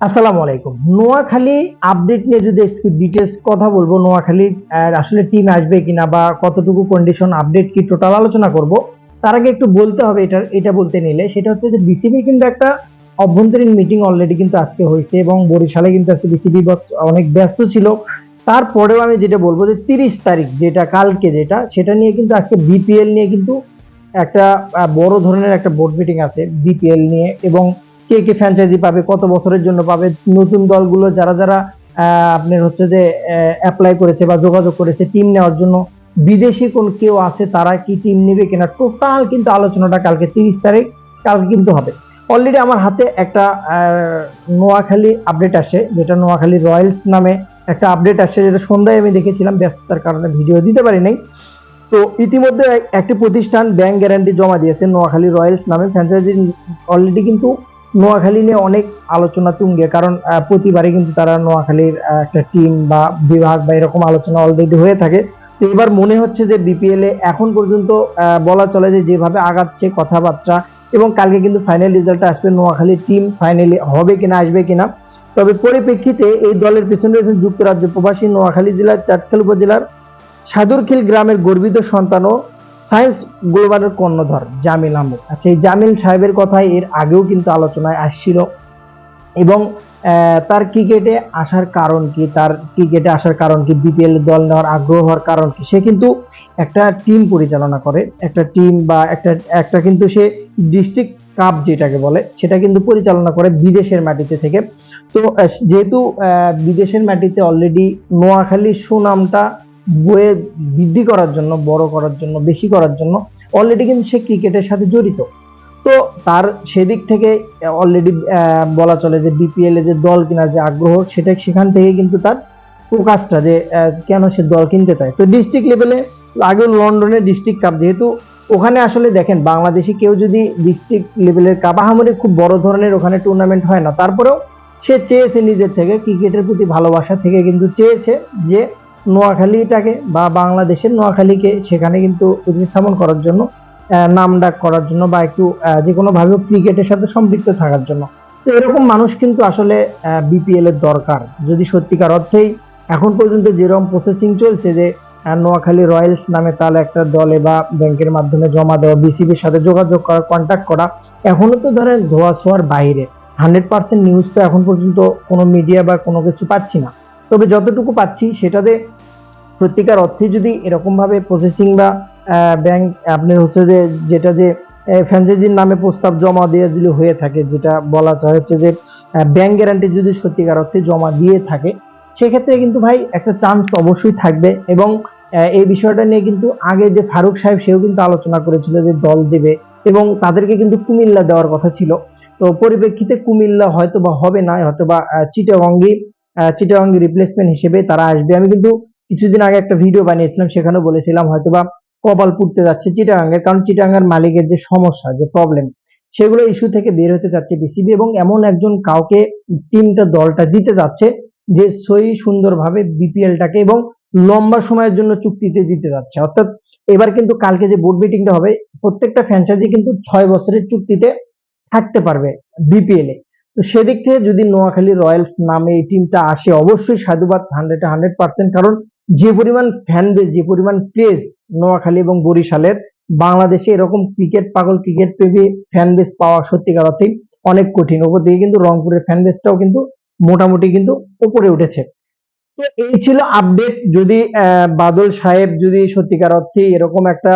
আসসালামু আলাইকুম। নোয়াখালী আপডেট নিয়ে যদি একটু ডিটেলস কথা বলব, নোয়াখালীর আসলে টিম আসবে কিনা বা কতটুকু কন্ডিশন আপডেট কি টোটাল আলোচনা করব, তার আগে একটু বলতে হবে এটা এটা বলতে নিলে, সেটা হচ্ছে যে বিসিবি কিন্তু একটা অভ্যন্তরীণ মিটিং অলরেডি কিন্তু আজকে হয়েছে এবং বরিশালে কিন্তু আজকে বিসিবি অনেক ব্যস্ত ছিল। তারপরেও আমি যেটা বলব যে তিরিশ তারিখ যেটা, কালকে যেটা, সেটা নিয়ে কিন্তু আজকে বিপিএল নিয়ে কিন্তু একটা বড় ধরনের একটা বোর্ড মিটিং আছে বিপিএল নিয়ে এবং কে কে ফ্র্যাঞ্চাইজি পাবে, কত বছরের জন্য পাবে, নতুন দলগুলো যারা যারা আপনার হচ্ছে যে অ্যাপ্লাই করেছে বা যোগাযোগ করেছে টিম নেওয়ার জন্য, বিদেশি কোন কেউ আছে, তারা কি টিম নেবে কিনা টোটাল কিন্তু আলোচনাটা কালকে তিরিশ তারিখ, কালকে কিন্তু হবে। অলরেডি আমার হাতে একটা নোয়াখালী আপডেট আসে, যেটা নোয়াখালী রয়্যালস নামে একটা আপডেট আসে, যেটা সন্ধ্যায় আমি দেখেছিলাম, ব্যস্ততার কারণে ভিডিও দিতে পারি নাই। তো ইতিমধ্যে একটি প্রতিষ্ঠান ব্যাংক গ্যারান্টি জমা দিয়েছে, নোয়াখালী রয়্যালস নামে ফ্র্যাঞ্চাইজি অলরেডি কিন্তু নোয়াখালী নিয়ে অনেক আলোচনা তুঙ্গে, কারণ প্রতিবারই কিন্তু তারা নোয়াখালীর একটা টিম বা বিভাগ বা এরকম আলোচনা অলরেডি হয়ে থাকে। তো এবার মনে হচ্ছে যে বিপিএল এ এখন পর্যন্ত বলা চলে যে যেভাবে আগাচ্ছে কথাবার্তা এবং কালকে কিন্তু ফাইনাল রেজাল্ট আসবে নোয়াখালীর টিম ফাইনালি হবে কিনা, আসবে কিনা। তবে পরিপ্রেক্ষিতে এই দলের পেছনে রয়েছেন যুক্তরাজ্য প্রবাসী নোয়াখালী জেলার চাটখাল উপজেলার সাদুরখিল গ্রামের গর্বিত সন্তান ও সায়েন্স গ্লোবালের কর্ণধর জামিল আহমেদ। আচ্ছা এই জামিল সাহেবের কথা এর আগেও কিন্তু আলোচনায় আসছিল এবং তার ক্রিকেটে আসার কারণ কি, তার ক্রিকেটে আসার কারণ কি, বিপিএল দল নেওয়ার আগ্রহ হওয়ার কারণ কি, সে কিন্তু একটা টিম পরিচালনা করে, একটা টিম বা একটা একটা কিন্তু সে ডিস্ট্রিক্ট কাপ যেটাকে বলে, সেটা কিন্তু পরিচালনা করে বিদেশের মাটিতে থেকে। তো যেহেতু বিদেশের মাটিতে অলরেডি নোয়াখালীর সুনামটা বয়ে বৃদ্ধি করার জন্য, বড় করার জন্য, বেশি করার জন্য অলরেডি কিন্তু সে ক্রিকেটের সাথে জড়িত। তো তার সেদিক থেকে অলরেডি বলা চলে যে বিপিএল এ যে দল কেনার যে আগ্রহ, সেটা সেখান থেকে কিন্তু তার প্রকাশটা যে কেন সে দল কিনতে চায়। তো ডিস্ট্রিক্ট লেভেলে আগে লন্ডনের ডিস্ট্রিক্ট কাপ যেহেতু ওখানে আসলে দেখেন, বাংলাদেশি কেউ যদি ডিস্ট্রিক্ট লেভেলের কাপ আহামরি খুব বড় ধরনের ওখানে টুর্নামেন্ট হয় না। তারপরেও সে চেয়েছে নিজের থেকে ক্রিকেটের প্রতি ভালোবাসা থেকে কিন্তু চেয়েছে যে নোয়াখালীটাকে বা বাংলাদেশের নোয়াখালীকে সেখানে কিন্তু প্রতিস্থাপন করার জন্য নাম ডাক করার জন্য বা একটু যে কোনো ভাবে ক্রিকেটের সাথে সম্পৃক্ত থাকার জন্য। তো এরকম মানুষ কিন্তু আসলে বিপিএল এর দরকার। যদি সত্যিকার অর্থেই এখন পর্যন্ত যেরকম প্রসেসিং চলছে যে নোয়াখালী রয়্যালস নামে তাহলে একটা দলে বা ব্যাংকের মাধ্যমে জমা দেওয়া বিসিবির সাথে যোগাযোগ করা কন্ট্যাক্ট করা, এখনও তো ধরেন ধোয়া ছোঁয়ার বাইরে। হান্ড্রেড পার্সেন্ট নিউজ তো এখন পর্যন্ত কোনো মিডিয়া বা কোনো কিছু পাচ্ছি না। তবে যতটুকু পাচ্ছি সেটাতে সত্যিকার অর্থে যদি এরকম ভাবে প্রসেসিং বা ব্যাংক আপনার হচ্ছে যে, যেটা যে ফ্র্যাঞ্চাইজির নামে প্রস্তাব জমা দিয়ে দিলে হয়ে থাকে, যেটা বলা যায় হচ্ছে যে ব্যাংক গ্যারান্টি যদি সত্যিকার অর্থে জমা দিয়ে থাকে, সেক্ষেত্রে কিন্তু ভাই একটা চান্স অবশ্যই থাকবে এবং এই বিষয়টা নিয়ে কিন্তু আগে যে ফারুক সাহেব সেও কিন্তু আলোচনা করেছিল যে দল দেবে এবং তাদেরকে কিন্তু কুমিল্লা দেওয়ার কথা ছিল। তো পরিপ্রেক্ষিতে কুমিল্লা হয়তো বা হবে না হয়তো বা চিটাগঙ্গি চিটাগঙ্গি রিপ্লেসমেন্ট হিসেবে তারা আসবে। আমি কিন্তু কিছুদিন আগে একটা ভিডিও বানিয়েছিলাম সেখানে বলেছিলাম হয়তোবা কপাল পুড়তে যাচ্ছে চিটাগাঙ্গের কারণ চিটাগাঙ্গের মালিকের যে সমস্যা, যে প্রবলেম সেগুলো ইস্যু থেকে বের হতে যাচ্ছে বিসিবি এবং এমন একজন কাউকে টিমটা দলটা দিতে যাচ্ছে যে সই সুন্দরভাবে বিপিএলটাকে এবং লম্বা সময়ের জন্য চুক্তিতে দিতে যাচ্ছে। অর্থাৎ এবার কিন্তু কালকে যে বোর্ড মিটিংটা হবে, প্রত্যেকটা ফ্র্যাঞ্চাইজি কিন্তু ছয় বছরের চুক্তিতে থাকতে পারবে বিপিএল এ তো সেদিক থেকে যদি নোয়াখালী রয়্যালস নামে এই টিমটা আসে, অবশ্যই সাধুবাদ হান্ড্রেড হান্ড্রেড পার্সেন্ট কারণ যে পরিমাণ ফ্যান বেস যে পরিমাণ ক্রেজ নোয়াখালী এবং বরিশালের, বাংলাদেশে এরকম ক্রিকেট পাগল ক্রিকেট প্রেমী ফ্যান বেস পাওয়া সত্যিকার অর্থে অনেক কঠিন। ওপর দিকে কিন্তু রংপুরের ফ্যান বেসটাও কিন্তু মোটামুটি কিন্তু উপরে উঠেছে। তো এই ছিল আপডেট যদি বাদল সাহেব যদি সত্যিকার অর্থে এরকম একটা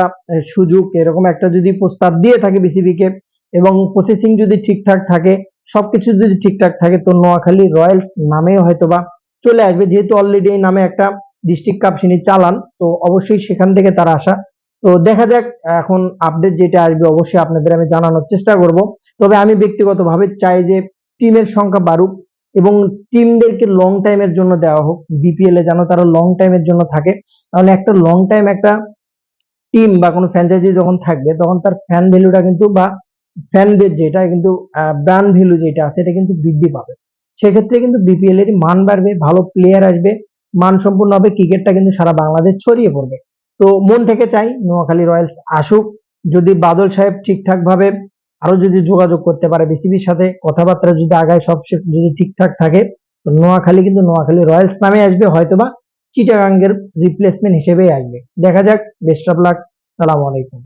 সুযোগ, এরকম একটা যদি প্রস্তাব দিয়ে থাকে বিসিবি কে এবং প্রসেসিং যদি ঠিকঠাক থাকে, সবকিছু যদি ঠিকঠাক থাকে, তো নোয়াখালী রয়্যালস নামেও হয়তোবা চলে আসবে। যেহেতু অলরেডি এই নামে একটা ডিস্ট্রিক্ট কাপ তিনি চালান, তো অবশ্যই সেখান থেকে তারা আসা। তো দেখা যাক, এখন আপডেট যেটা আসবে অবশ্যই আপনাদের আমি জানানোর চেষ্টা করব। তবে আমি ব্যক্তিগতভাবে চাই যে টিমের সংখ্যা বাড়ুক এবং টিমদেরকে লং টাইমের জন্য দেওয়া হোক। বিপিএল এ যেন তারা লং টাইমের জন্য থাকে। তাহলে একটা লং টাইম একটা টিম বা কোনো ফ্র্যাঞ্চাইজি যখন থাকবে, তখন তার ফ্যান ভ্যালুটা কিন্তু বা ফ্যান বেজ যেটা কিন্তু ব্র্যান্ড ভ্যালু যেটা আছে এটা কিন্তু বৃদ্ধি পাবে। সেক্ষেত্রে কিন্তু বিপিএল এর মান বাড়বে, ভালো প্লেয়ার আসবে। মানসম্পন্ন হবে ক্রিকেটটা কিন্তু সারা বাংলাদেশ ছড়িয়ে পড়বে। তো মন থেকে চাই নোয়াখালী রয়্যালস আসুক। যদি বাদল সাহেব ঠিকঠাক ভাবে আরও যদি যোগাযোগ করতে পারে বিসিবির সাথে, কথাবার্তা যদি আগায় সব যদি ঠিকঠাক থাকে, তো নোয়াখালী কিন্তু নোয়াখালী রয়্যালস নামে আসবে, হয়তোবা চিটাগাঙ্গের রিপ্লেসমেন্ট হিসেবেই আসবে। দেখা যাক বেস্ট অফ লাক সালাম আলাইকুম।